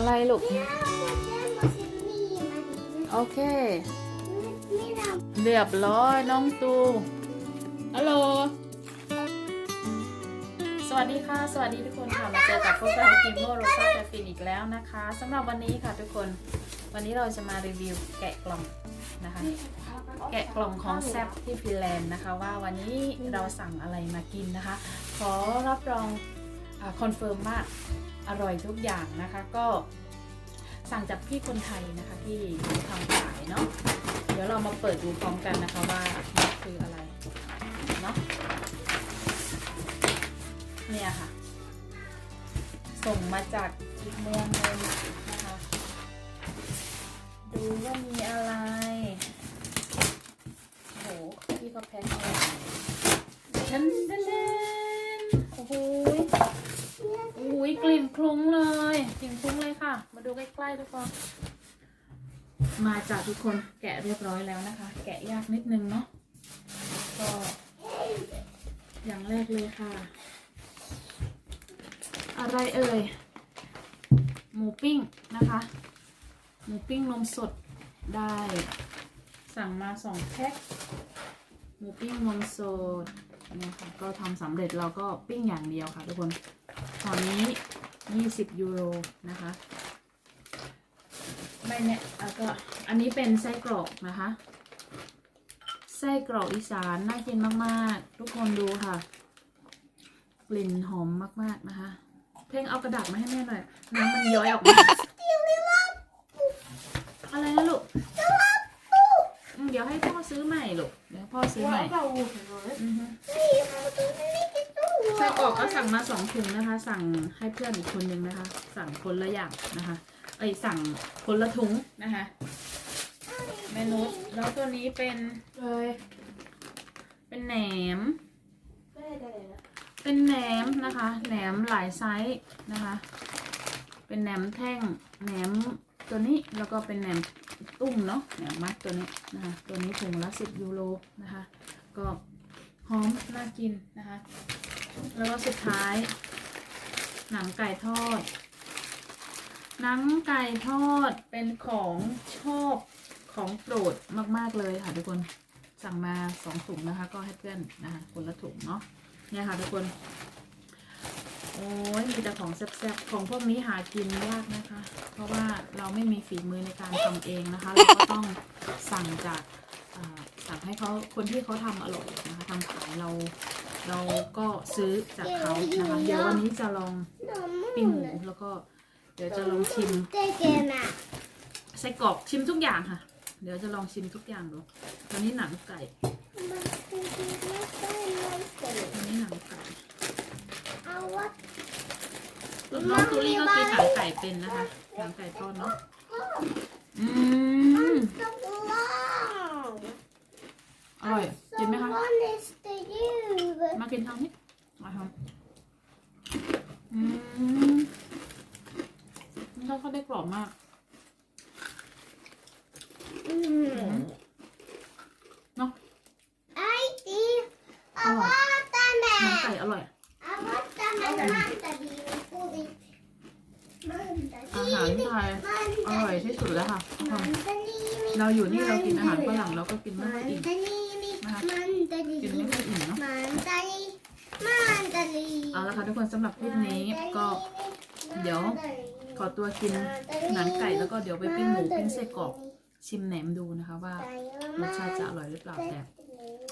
อะไรลูก Ja, men den måste ni med. โอเค Mina เรียบร้อยน้องตูฮัลโหล สวัสดีค่ะ สวัสดีทุกคนค่ะ มาเจอกับพวกเรากิมโมโรซ่าแคฟินอีกแล้วนะคะสำหรับวันนี้ค่ะทุกคน วันนี้เราจะมารีวิวแกะกล่องนะคะ แกะกล่องของแซบที่ฟินแลนด์นะคะ ว่าวันนี้เราสั่งอะไรมากินนะคะ ขอรับรอง คอนเฟิร์มว่าอร่อยทุกอย่างนะคะก็สั่งจากพี่คนไทยนะคะที่ทำขายเนาะเดี๋ยวเรามาเปิดดูพร้อมกันนะคะว่ามันคืออะไรเนาะเนี่ยค่ะ ส่งมาจากอีกเมืองนึงนะคะดูว่ามีอะไรโอ้โหพี่ก็แพ็คมาดันดันดัน หยโอ้โหยกลิ่นคลุ้งเลย กลิ่นคลุ้งเลยค่ะ มาดูใกล้ๆทุกคน มาจากทุกคนแกะเรียบร้อยแล้วนะคะ แกะยากนิดนึงเนาะ ก็ อย่างแรกเลยค่ะ อะไรเอ่ย หมูปิ้งนะคะ หมูปิ้งนมสดได้ สั่งมาสองแพ็คหมูปิ้งนมสด นี่ค่ะก็ทำสำเร็จเราก็ปิ้งอย่างเดียวค่ะทุกคนตอนนี้ 20 ยูโรนะคะไม่เนี่ยแล้วก็อันนี้เป็นไส้กรอกนะคะไส้กรอกอีสานน่ากินมากๆ ทุกคนดูค่ะ กลิ่นหอมมากๆนะคะ เพลงเอากระดาษมาให้แม่หน่อยน้ำมันย้อยออกมา อะไรนะลูกอืมเดี๋ยวให้พ่อซื้อใหม่ลูก เดี๋ยว พ่อซื้อใหม่อือฮึไส้กรอกก็สั่งมาสองถุงนะคะ สั่งให้เพื่อนอีกคนนึงนะคะ สั่งคนละอย่างนะคะ เอ้ยสั่งคนละถุงนะคะเมนูแล้วตัวนี้เป็นเลยเป็นแหนม เป็นแหนมนะคะ แหนมหลายไซส์นะคะ เป็นแหนมแท่ง แหนมตัวนี้แล้วก็เป็นแหนม ตุ้มเนาะแหนมมัดตัวนี้นะคะตัวนี้ถุงละสิบยูโรนะคะก็หอมน่ากินนะคะ แล้วก็สุดท้าย หนังไก่ทอด หนังไก่ทอดเป็นของชอบของโปรดมาก ๆ เลยค่ะทุกคนสั่งมาสองถุงนะคะ ก็ให้เพื่อนนะคะคนละถุงเนาะเนี่ยค่ะทุกคน อ้ยมีแต่ของแซ่บๆของพวกนี้หากินยากนะคะ เพราะว่าเราไม่มีฝีมือในการทำเองนะคะ เราก็ต้องสั่งจากอ่าสั่งให้เขาคนที่เขาทำอร่อยนะคะทำขายเรา เราก็ซื้อจากเขานะคะเดี๋ยววันนี้จะลองปิ้งหมูแล้วก็ เดี๋ยวจะลองชิม Tekemä. ไส้กรอกชิมทุกอย่างค่ะ เดี๋ยวจะลองชิมทุกอย่างดูตอนนี้หนังไก่ ตอนนี้หนังไก่ น้องตูรี่ก็กินหนังไก่เป็นนะคะหนังไก่ทอดเนาะอืมอร่อยกินไหมคะมากินทางนี้มาทำอืมเขาเขาได้กรอบมากเนาะหนังไก่อร่อยอาหารไทยอร่อยที่สุดแล้วค่ะทุกคนเราอยู่นี่เรากินอาหารฝรั่งเราก็กินไม่ค่อยอิ่มกินไม่ค่อยอิ่มเนาะเอาละค่ะทุกคนสำหรับคลิปนี้ก็เดี๋ยวขอตัวกินหนังไก่แล้วก็เดี๋ยวไปปิ้งหมูปิ้งไส้กรอกชิมแหนมดูนะคะว่ารสชาติจะอร่อยหรือเปล่าแต่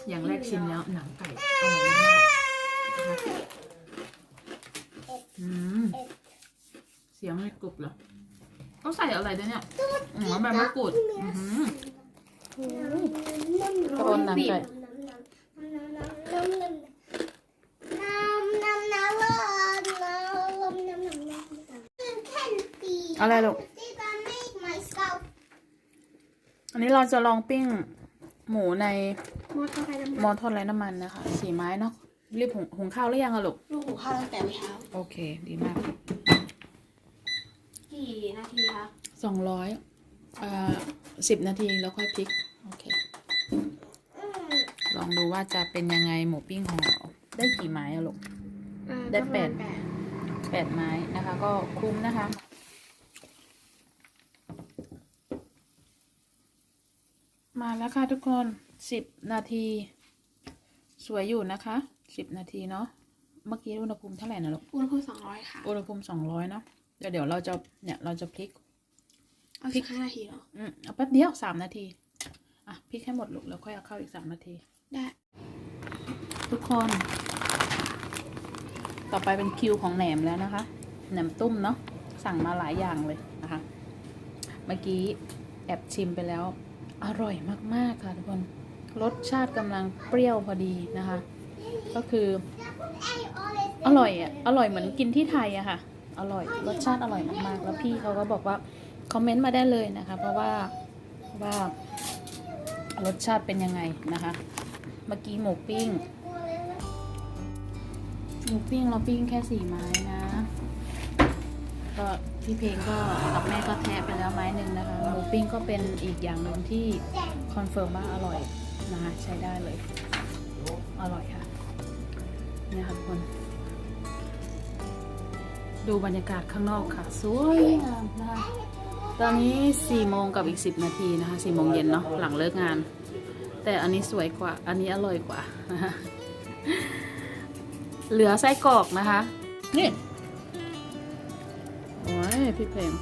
อย่างแรกชิมแล้วหนังไก่อร่อยมากๆนะคะ อืม เสียงไม่กรุบเหรอต้องใส่อะไรด้วยเนี่ยอ๋อใบมะกรูดอื้อหือโดนหนังไก่อะไรลูก อันนี้เราจะลองปิ้งหมูในหมอทอดไร้น้ำมันนะคะ สีไม้เนาะ รีบหุงหุงข้าวหรือยังอะลูก ลูกหุงข้าวตั้งแต่เมื่เช้า โอเค ดีมากกี่นาทีคะสองร้อยเอ่อสิบนาทีแล้วค่อยพลิก โอเค ลองดูว่าจะเป็นยังไงหมูปิ้งของเรา ได้กี่ไม้อะลูก ได้แปด แปดไม้นะคะ ก็คุ้มนะคะ มาแล้วค่ะทุกคนสิบนาที สวยอยู่นะคะ สิบนาทีเนาะ เมื่อกี้อุณหภูมิเท่าไหร่นะลูก อุณหภูมิสองร้อยค่ะ อุณหภูมิสองร้อยเนาะ เดี๋ยวเดี๋ยวเราจะเนี่ยเราจะพลิก เอาพริสิกบห้านาทีเนาะอืมเอาแป๊บเดียวสามนาที อะพลิกให้หมดลูกแล้วค่อยเอาเข้าอีกสามนาที ได้ ทุกคน ต่อไปเป็นคิวของแหนมแล้วนะคะ แหนมตุ้มเนาะ สั่งมาหลายอย่างเลยนะคะ เมื่อกี้แอบชิมไปแล้ว อร่อยมากๆค่ะทุกคน รสชาติกำลังเปรี้ยวพอดีนะคะ ก็คือ อร่อยอะอร่อยเหมือนกินที่ไทยอะค่ะ อร่อยรสชาติอร่อยมากๆ แล้วพี่เขาก็บอกว่าคอมเมนต์มาได้เลยนะคะ เพราะว่าว่ารสชาติเป็นยังไงนะคะ เมื่อกี้หมูปิ้งหมูปิ้งเราปิ้งแค่สี่ไม้นะก็พี่เพลงก็กับแม่ก็แทะไปแล้วไม้หนึ่งนะคะหมูปิ้งก็เป็นอีกอย่างหนึ่งที่คอนเฟิร์มว่าอร่อยนะคะใช้ได้เลย อร่อยค่ะ เนี่ยค่ะทุกคน ดูบรรยากาศข้างนอกค่ะ สวยงามนะคะตอนนี้สี่โมงกับอีกสิบนาทีนะคะสี่โมงเย็นเนาะหลังเลิกงาน แต่อันนี้สวยกว่า อันนี้อร่อยกว่านะคะเหลือไส้กรอกนะคะ นี่โอ้ยพี่เพลง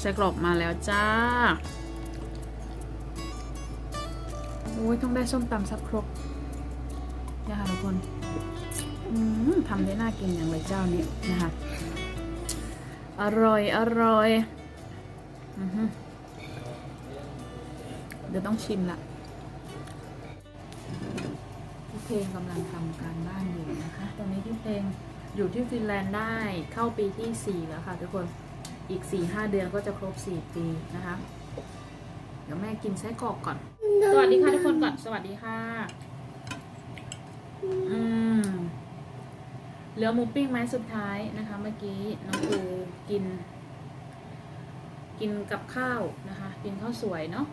ไส้กรอกมาแล้วจ้าโอ้ยต้องได้ส้มตำซับครก นะคะทุกคนทำได้น่ากินอย่างไรเจ้านี้นะคะ อร่อย อร่อยอเดี๋ยวต้องชิมละพี่เพลงกำลังทำการบ้านอยู่นะคะ ตอนนี้พี่เพลงอยู่ที่ฟินแลนด์ได้เข้าปีที่ 4 แล้วค่ะทุกคนอีก 4-5 เดือนก็จะครบ 4 ปีนะคะ เดี๋ยวแม่กินไส้กรอกก่อน สวัสดีค่ะทุกคนก่อน สวัสดีค่ะ อืมเหลือหมูปิ้งไม้สุดท้ายนะคะ เมื่อกี้น้องปูกิน กินกับข้าวนะคะ กินข้าวสวยเนาะ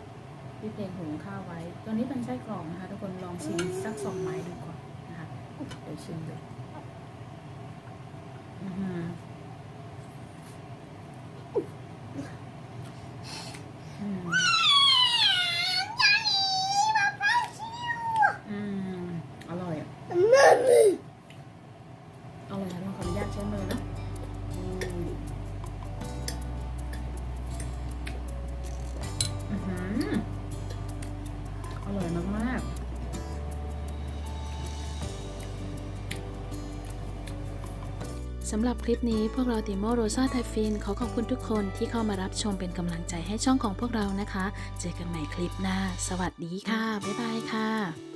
พี่เพลงหุงข้าวไว้ ตอนนี้เป็นไส้กรอกนะคะ ทุกคนลองชิมสักสองไม้ดูก่อนนะคะเดี๋ยวชิมดู สำหรับคลิปนี้พวกเราติโมโรซาไทฟินขอขอบคุณทุกคนที่เข้ามารับชมเป็นกำลังใจให้ช่องของพวกเรานะคะ เจอกันใหม่คลิปหน้า สวัสดีค่ะ บ๊ายบายค่ะ